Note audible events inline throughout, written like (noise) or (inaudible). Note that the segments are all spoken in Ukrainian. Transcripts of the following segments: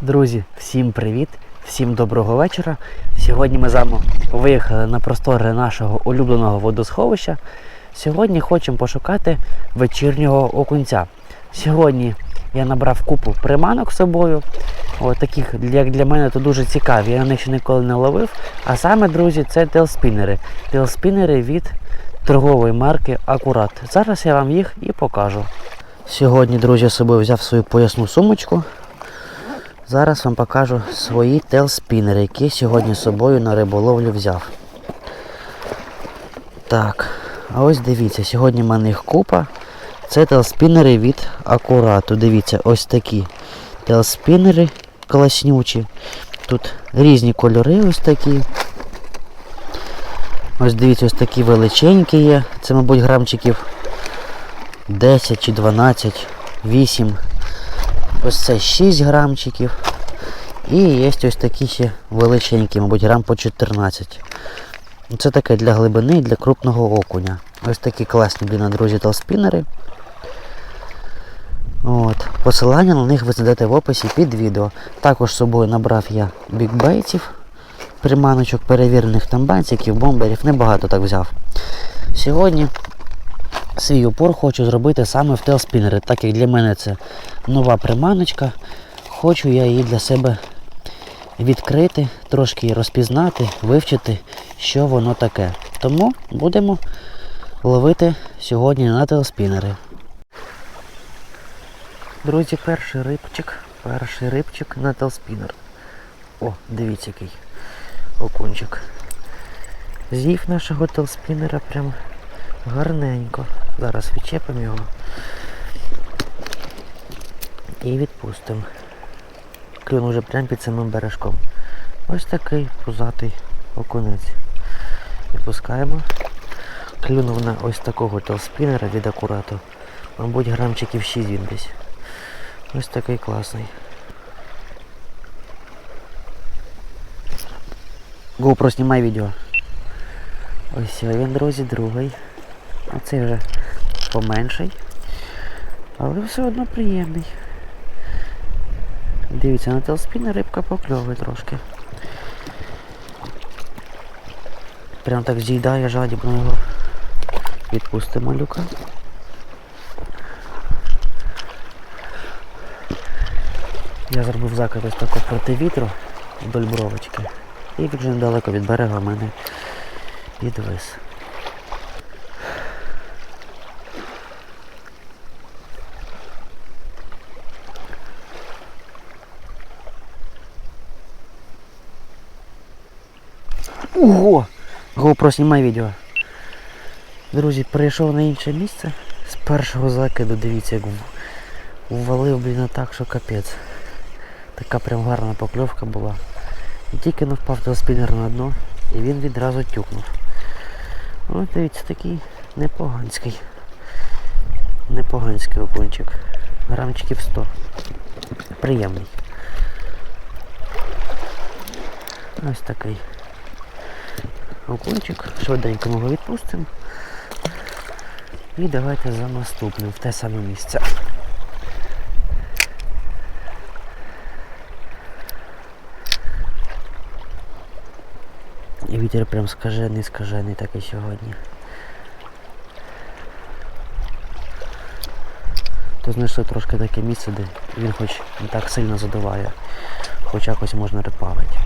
Друзі, всім привіт, всім доброго вечора. Сьогодні ми з вами виїхали на простори нашого улюбленого водосховища. Сьогодні хочемо пошукати вечірнього окунця. Сьогодні я набрав купу приманок з собою. От таких, як для мене, то дуже цікаві. Я на них ще ніколи не ловив. А саме, друзі, це телспінери. Телспінери від торгової марки Акурат. Зараз я вам їх і покажу. Сьогодні, друзі, з собою взяв свою поясну сумочку. Зараз вам покажу свої телспінери, які сьогодні з собою на риболовлю взяв. Так, а ось дивіться, сьогодні в мене їх купа. Це телспінери від Акурату. Дивіться, ось такі телспінери класнючі. Тут різні кольори ось такі. Ось дивіться, ось такі величенькі є. Це, мабуть, грамчиків 10 чи 12, 8. Ось це 6 грамчиків. І є ось такі ще величенькі, мабуть, грам по 14. Це таке для глибини і для крупного окуня. Ось такі класні, блін, друзі, талспінери. От. Посилання на них ви знайдете в описі під відео. Також з собою набрав я бікбейтів, приманочок перевірених там бантиків, бомберів, небагато так взяв. Сьогодні свій упор хочу зробити саме в телспінери, так як для мене це нова приманочка. Хочу я її для себе відкрити, трошки її розпізнати, вивчити, що воно таке. Тому будемо ловити сьогодні на телспінери. Друзі, перший рибчик, перший рибчик на телспінер. О, дивіться який окунчик. З'їв нашого телспінера прям гарненько. Зараз відчепимо його і відпустимо. Клюнув вже прямо під самим бережком. Ось такий пузатий окунець. Відпускаємо. Клюнув на ось такого телспінера від акурату. Мабуть, грамчиків 6 він десь. Ось такий класний. GoPro знімай відео. Ось він, друзі, другий. А цей вже поменший. Але все одно приємний. Дивіться, на телспіні рибка покльовує трошки. Прям так з'їдає жадібно його. Відпустимо люка. Я зробив закид ось тако проти вітру вдоль бровочки. І він вже недалеко від берега в мене підвис. Ого! GoPro знімай відео. Друзі, перейшов на інше місце. З першого закиду, дивіться, як ввалив, блін, так, що капець. Така прям гарна покльовка була. І тільки не впав телспінер на дно, і він відразу тюкнув. Ось дивіться, такий непоганський. Непоганський окунчик. Грамчиків 100. Приємний. Ось такий окунчик. Швиденько ми його відпустимо. І давайте за наступним в те саме місце. І вітер прям скажений, скажений такий сьогодні. То знайшли трошки таке місце, де він хоч не так сильно задуває, хоч якось можна рипавити.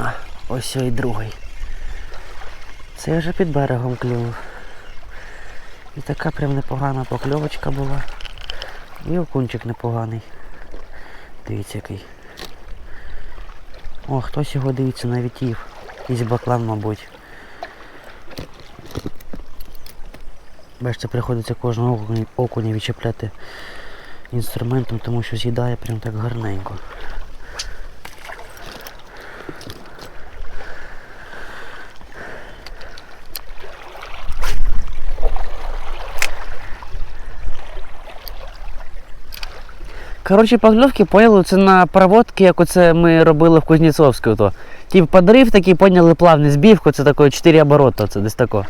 Опана! Ось і другий. Це я вже під берегом клюнув. І така прям непогана покльовочка була. І окунчик непоганий. Дивіться який. О, хтось його дивиться навіть їв. Якийсь баклан, мабуть. Бачите, приходиться кожного окуня, відчепляти інструментом, тому що з'їдає прям так гарненько. Коротше, покльовки поняли, це на проводки, як оце ми робили в Кузнєцовську. То. Тіп подрив такий, поняли плавний збівку, це таке 4 оборота, це десь тако.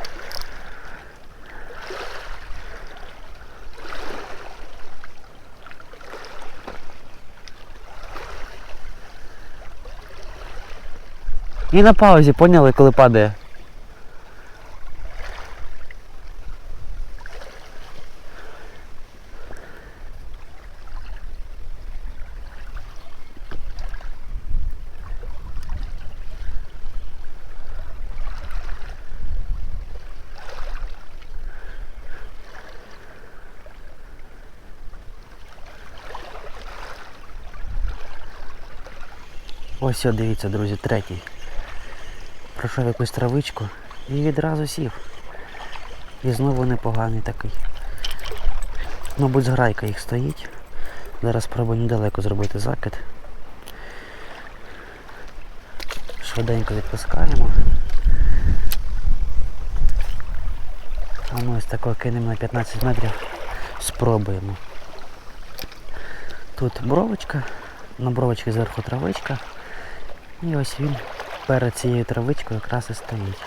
І на паузі, поняли, коли падає. Ось, о, дивіться, друзі, третій. Пройшов якусь травичку і відразу сів. І знову непоганий такий. Мабуть, зграйка їх стоїть. Зараз спробую недалеко зробити закид. Швиденько відпускаємо. А ну ось такого кинемо на 15 метрів. Спробуємо. Тут бровочка, на бровочці зверху травичка. І ось він перед цією травичкою якраз і стоїть.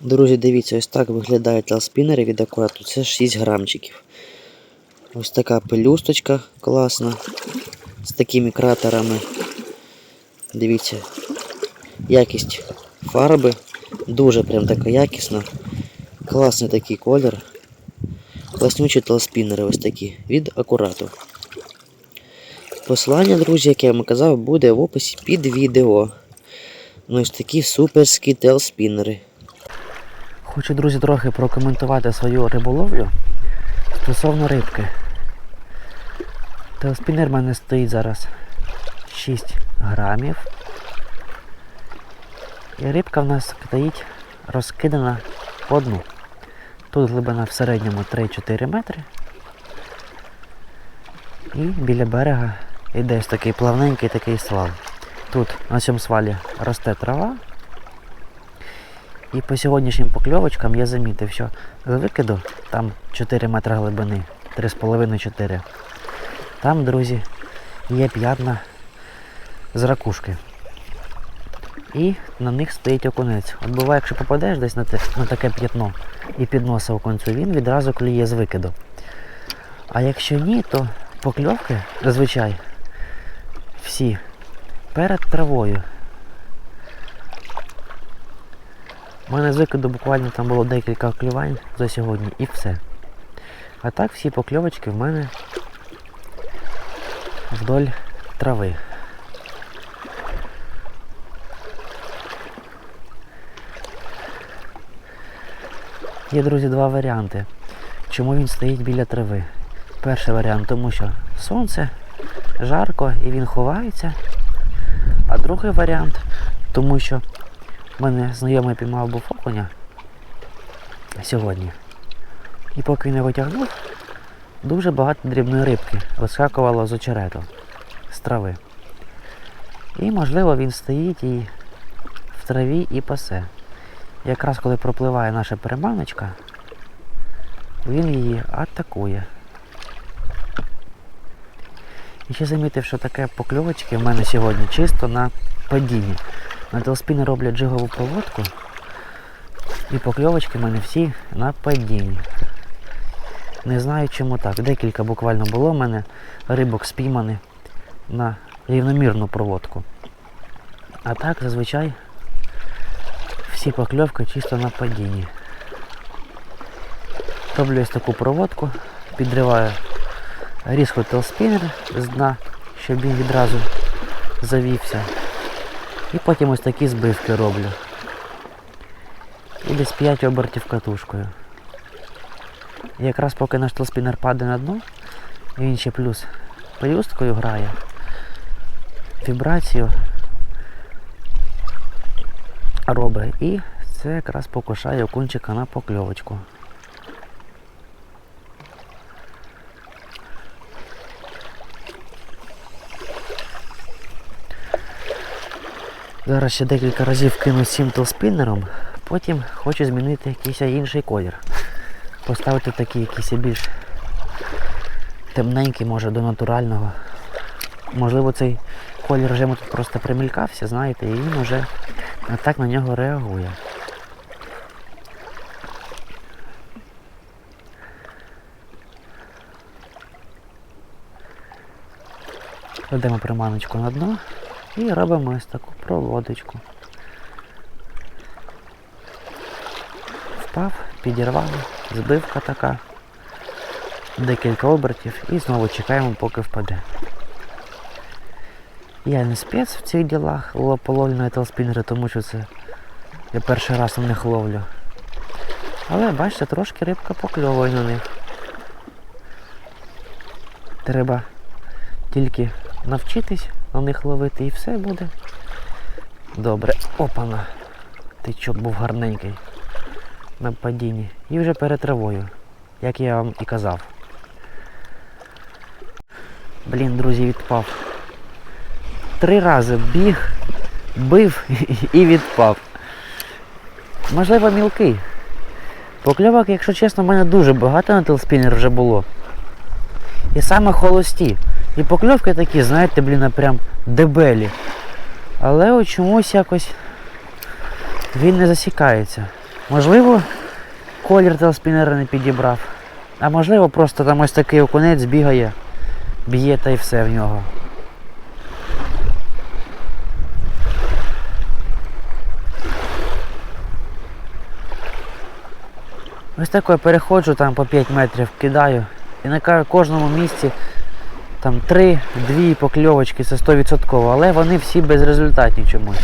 Друзі, дивіться, ось так виглядають талспінери від акурату. Це 6 грамчиків. Ось така пелюсточка класна. З такими кратерами. Дивіться. Якість фарби. Дуже прям така якісна. Класний такий колір. Класнючі талспінери ось такі від акурату. Посилання, друзі, як я вам казав, буде в описі під відео. Ну ось такі суперські телспінери. Хочу, друзі, трохи прокоментувати свою риболовлю стосовно рибки. Телспінер в мене стоїть зараз 6 грамів. І рибка в нас стоїть розкидана по дну. Тут глибина в середньому 3-4 метри. І біля берега йде ось такий плавненький такий свал. Тут на цьому свалі росте трава. І по сьогоднішнім покльовочкам я замітив, що з викиду там 4 метри глибини, 3,5-4. Там, друзі, є п'ятна з ракушки. І на них стоїть окунець. От буває, якщо попадеш десь на, те, на таке п'ятно і під носа окунцю, він відразу клює з викиду. А якщо ні, то покльовки зазвичай всі перед травою. У мене з викиду буквально там було декілька клювань за сьогодні і все. А так всі покльовочки в мене вдоль трави. Є, друзі, два варіанти. Чому він стоїть біля трави? Перший варіант, тому що сонце, жарко і він ховається. А другий варіант, тому що в мене знайомий піймав був окуня сьогодні. І поки не витягнув, дуже багато дрібної рибки вискакувало з очерету, з трави. І можливо він стоїть і в траві і пасе. Якраз коли пропливає наша переманочка, він її атакує. І ще замітив, що таке покльовочки в мене сьогодні чисто на падінні. На телспіни роблять джигову проводку. І покльовочки в мене всі на падінні. Не знаю чому так. Декілька буквально було в мене рибок спійманих на рівномірну проводку. А так зазвичай всі покльовки чисто на падінні. Роблю ось таку проводку, підриваю різко телспінер з дна, щоб він відразу завівся. І потім ось такі збивки роблю. І десь 5 обертів катушкою. І якраз поки наш телспінер падає на дно, він ще плюс пелюсткою грає, вібрацію робить. І це якраз покушає окунчика на покльовочку. Зараз ще декілька разів кину з цим телспінером, потім хочу змінити якийсь інший колір. поставити такі якісь більш темненькі, може, до натурального. Можливо, цей колір вже тут просто примількався, знаєте, і він вже не так на нього реагує. Кладемо приманочку на дно і робимо ось таку проводочку. Впав, підірвали, збивка така, декілька обертів і знову чекаємо, поки впаде. Я не спец в цих ділах половлю телспінери, тому що це я перший раз на них ловлю. Але бачите, трошки рибка покльовує на них. Треба тільки навчитись на них ловити і все буде. Добре. Опана. Тичок був гарненький. На падінні. І вже перед травою, як я вам і казав. Блін, друзі, відпав. Три рази біг, бив і відпав. Можливо, мілкий. Покльовок, якщо чесно, в мене дуже багато на телспінер вже було. І саме холості. І покльовки такі, знаєте, блін, прям дебелі. Але от чомусь якось він не засікається. Можливо, колір телспінера не підібрав. А можливо, просто там ось такий окунець бігає, б'є та й все в нього. Ось так я переходжу там по 5 метрів, кидаю. І на кожному місці там 3-2 покльовочки, це 100%, але вони всі безрезультатні чомусь.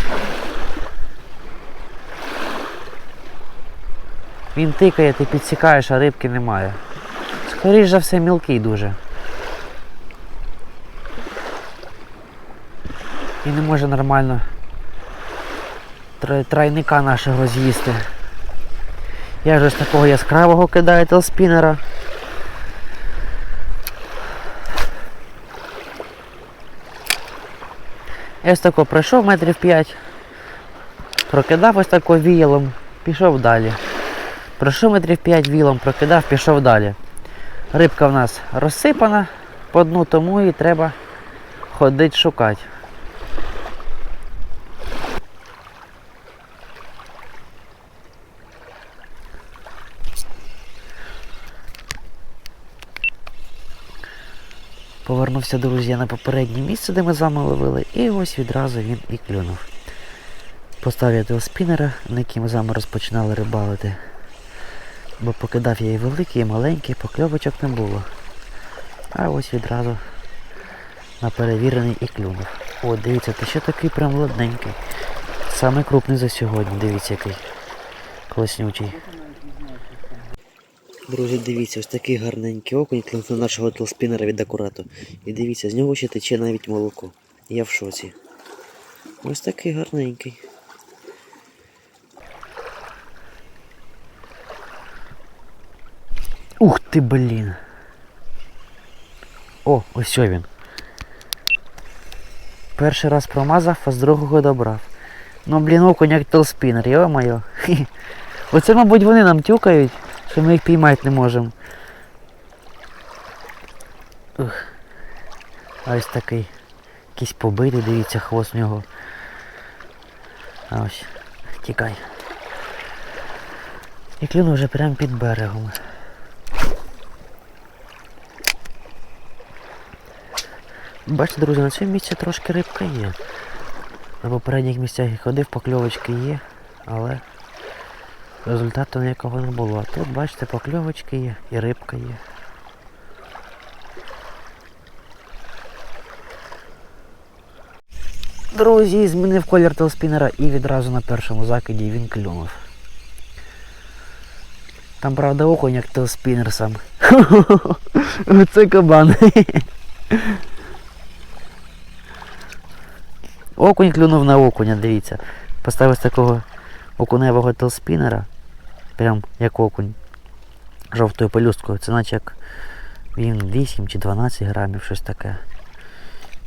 Він тикає, ти підсікаєш, а рибки немає. Скоріш за все мілкий дуже. І не може нормально тра- тройника нашого з'їсти. Я вже з такого яскравого кидаю телспінера. Я ось тако пройшов метрів 5, прокидав ось тако віялом, пішов далі. Пройшов метрів 5 вілом, прокидав, пішов далі. Рибка в нас розсипана по дну, тому і треба ходити шукати. Повернувся, друзі, на попереднє місце, де ми з вами ловили, і ось відразу він і клюнув. Поставив я спінера, на який ми з вами розпочинали рибалити. Бо покидав я і великий, і маленький, покльовочок не було. А ось відразу на перевірений і клюнув. О, дивіться, ти ще такий прям ладненький. Саме крупний за сьогодні, дивіться який. Класнючий. Друзі, дивіться, ось такий гарненький окунь клюнув на нашого телспінера від акурату. І дивіться, з нього ще тече навіть молоко. Я в шоці. Ось такий гарненький. Ух ти, блін. О, ось він. Перший раз промазав, а з другого добрав. Ну, блін, окунь як телспінер, йо-моє. (laughs) Оце, мабуть, вони нам тюкають, що ми їх піймати не можемо. Ух. А ось такий. Якийсь побитий, дивіться, хвост в нього. А ось. Тікай. І клюнув вже прямо під берегом. Бачите, друзі, на цьому місці трошки рибка є. На попередніх місцях я ходив, покльовочки є, але результату ніякого не було. А тут, бачите, покльовочки є і рибка є. Друзі, змінив колір телспінера і відразу на першому закиді він клюнув. Там, правда, окунь як телспінер сам. (laughs) Оце кабан. Окунь клюнув на окуня, дивіться. Поставив з такого окуневого телспінера. Прям як окунь. Жовтою пелюсткою. Це наче як він 8 чи 12 грамів, щось таке.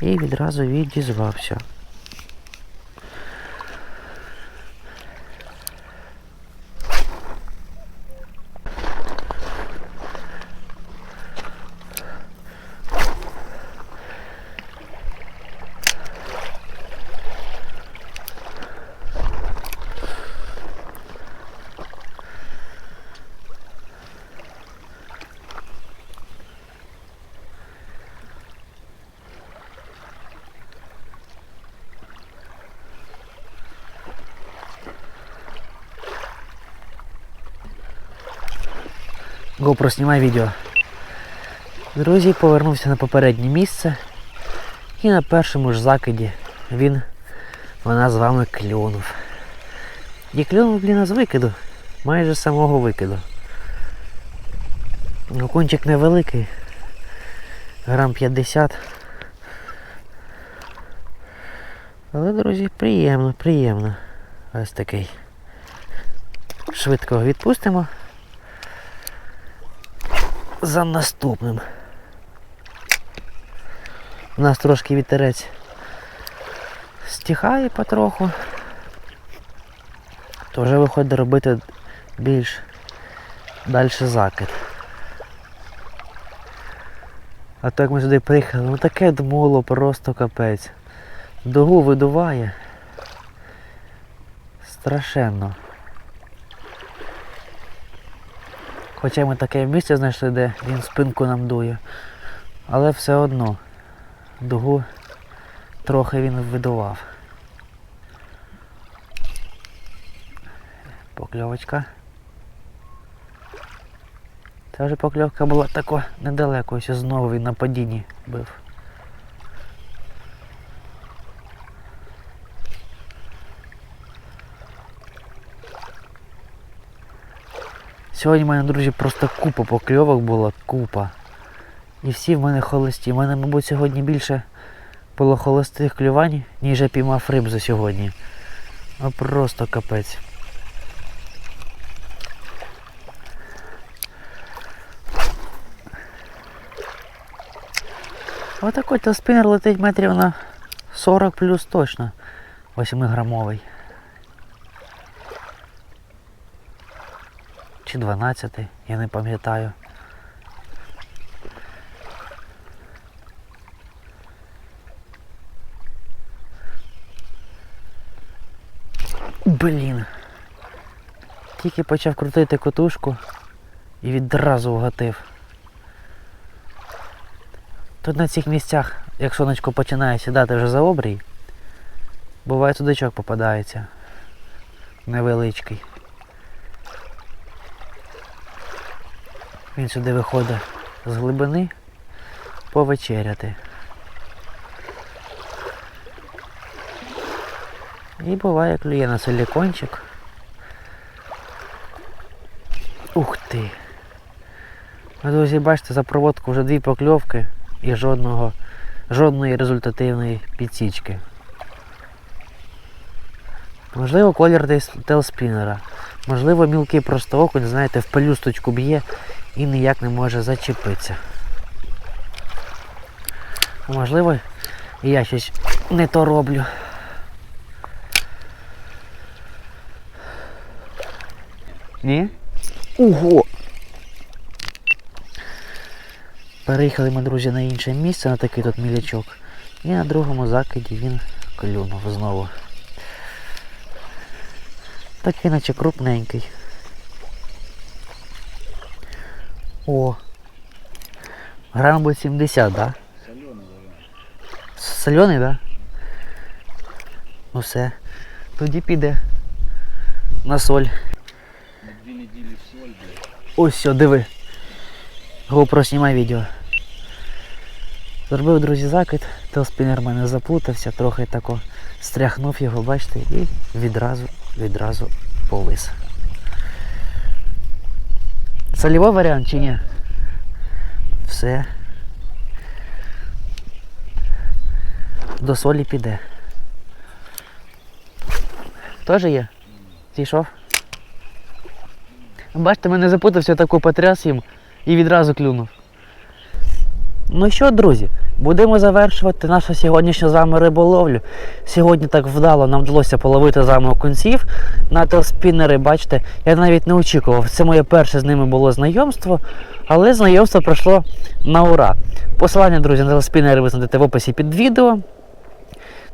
І відразу відізвався. GoPro знімай відео. Друзі, повернувся на попереднє місце. І на першому ж закиді він вона з вами клюнув. І клюнув, блін, з викиду. Майже самого викиду. Окунчик невеликий. Грам 50. Але, друзі, приємно, приємно. Ось такий. Швидко відпустимо. За наступним. У нас трошки вітерець стихає потроху. То вже виходить робити більш далі закид. А то як ми сюди приїхали, ну таке дмуло просто капець. Дугу видуває. Страшенно. Хоча ми таке місце знайшли, де він спинку нам дує. Але все одно дугу трохи він видував. Покльовочка. Це вже покльовка була тако недалеко, ось знову він на падінні бив. Сьогодні в мене, друзі, просто купа покльовок була, купа. І всі в мене холості. У мене, мабуть, сьогодні більше було холостих клювань, ніж я піймав риб за сьогодні. Ну просто капець. Отакий то спінер летить метрів на 40 плюс точно. 8 грамовий. Чи 12, я не пам'ятаю. Блін. Тільки почав крутити котушку і відразу вгатив. Тут на цих місцях, як сонечко починає сідати вже за обрій, буває судачок попадається. Невеличкий. Він сюди виходить з глибини повечеряти. І буває клює на силікончик. Ух ти! Ви, друзі, бачите, за проводку вже дві покльовки і жодного, жодної результативної підсічки. Можливо, колір телспінера. Можливо, мілкий просто окунь, знаєте, в пелюсточку б'є і ніяк не може зачепитися. Можливо, я щось не то роблю. Ні? Ого! Переїхали ми, друзі, на інше місце, на такий тут мілячок. І на другому закиді він клюнув знову. Такий наче крупненький. О! Грам буде 70, да? Солений, да? Ну все. Тоді піде на соль. Дві неділі в соль, блядь. Ось все, диви. GoPro знімай відео. Зробив, друзі, закид, телспінер в мене заплутався, трохи тако стряхнув його, бачите, і відразу, відразу повис. Солівий варіант чи ні? Все. До солі піде. Теж є? Зійшов? Бачите, мене запутався, таку потряс їм і відразу клюнув. Ну що, друзі, будемо завершувати нашу сьогоднішню з вами риболовлю. Сьогодні так вдало нам вдалося половити з вами окунців на телспінери, бачите, я навіть не очікував. Це моє перше з ними було знайомство, але знайомство пройшло на ура. Посилання, друзі, на телспінери ви знайдете в описі під відео.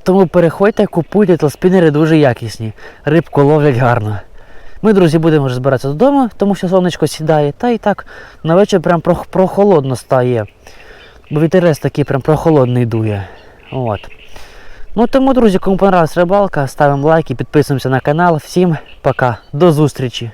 Тому переходьте, купуйте телспінери дуже якісні. Рибку ловлять гарно. Ми, друзі, будемо вже збиратися додому, тому що сонечко сідає. Та і так на вечір прям прохолодно стає. Бо вітерець такий прям прохолодний дує. От. Ну тому, друзі, кому понравилась рибалка, ставимо лайки, підписуємося на канал. Всім пока, до зустрічі!